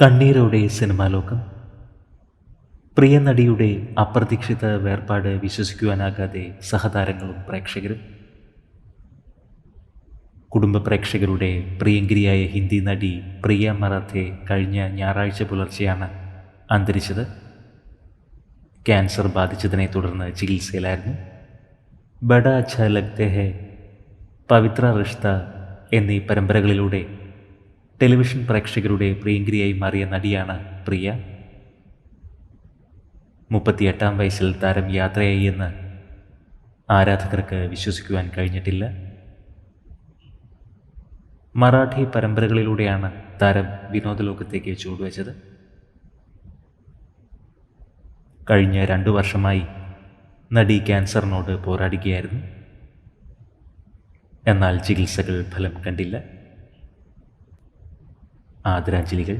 കണ്ണീരോടെ സിനിമാലോകം. പ്രിയ നടിയുടെ അപ്രതീക്ഷിത വേർപാട് വിശ്വസിക്കുവാനാകാതെ സഹതാരങ്ങളും പ്രേക്ഷകരും. കുടുംബ പ്രേക്ഷകരുടെ പ്രിയങ്കരിയായ ഹിന്ദി നടി പ്രിയ മറാത്തെ കഴിഞ്ഞ ഞായറാഴ്ച പുലർച്ചെയാണ് അന്തരിച്ചത്. ക്യാൻസർ ബാധിച്ചതിനെ തുടർന്ന് ചികിത്സയിലായിരുന്നു. ബഡ അച്ഛ ലഗ്തെ പവിത്ര റിഷ്ത എന്നീ പരമ്പരകളിലൂടെ ടെലിവിഷൻ പ്രേക്ഷകരുടെ പ്രിയങ്കരിയായി മാറിയ നടിയാണ് പ്രിയ. മുപ്പത്തിയെട്ടാം വയസ്സിൽ താരം യാത്രയായി എന്ന് ആരാധകർക്ക് വിശ്വസിക്കുവാൻ കഴിഞ്ഞിട്ടില്ല. മറാഠി പരമ്പരകളിലൂടെയാണ് താരം വിനോദലോകത്തേക്ക് ചൂടുവച്ചത് കഴിഞ്ഞ രണ്ടു വർഷമായി നടി ക്യാൻസറിനോട് പോരാടുകയായിരുന്നു. എന്നാൽ ചികിത്സകൾ ഫലം കണ്ടില്ല. ആദരാഞ്ജലികൾ.